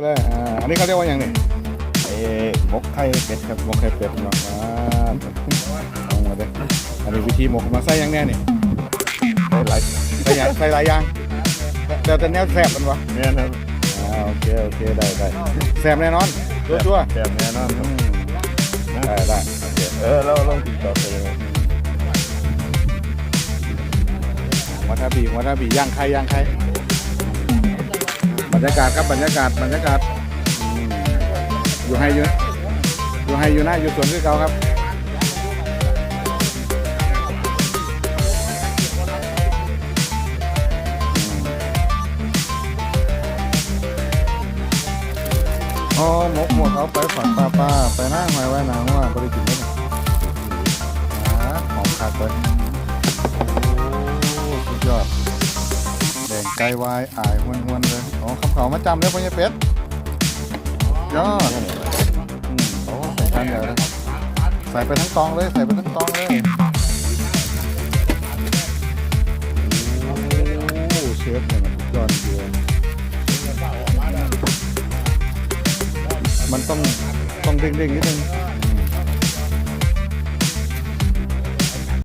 ก็ได้อ่าอันนี้เขาเรียกว่าอย่างนี้ไอ้หมกไข่เป็ดครับหมกไข่เป็ดเนาะอ่าเอามาเลยอันนี้วิธีหมกมาใส่อยังแน่นี่ได้หลายใส่หยังใส่หลายอย่างแต่แต่แนวแซ่บมันวะแม่นครับอ่าโอเคโอเคได้ได้แซ่บแน่นอนชัวร์แซ่บแน่นอนๆคอืรับมได้ได้โอเคเออเราลองติดต่อไปเลยวัฒบีวัฒบีย่างไข่ย่างไข่บ รรยากาศครับบรรยากาศบรรยากาศอยู่ให้อยู่อยู่ให้อยู่หน้าอยู่สวนคือเก่าครับอ๋อหมกหมกเอาไปฝักป้าป้าไปนั่งหอยไว้นางว่าบริจิตได้ไหมอ่าหอมขาดไป แดงไก่วายอายหวนหวนเลยอ๋อคำเขามาจำเลยพ่อใหญ่เป็ดยอดอืมโอ้ใส่กันเดี๋ยวเลยใส่ไปทั้งตองเลย ใส่ไปทั้งตองเลยโอ้เชฟเนี่ยมันยอดจริงๆมันต้องต้องเด้งๆนิดนึง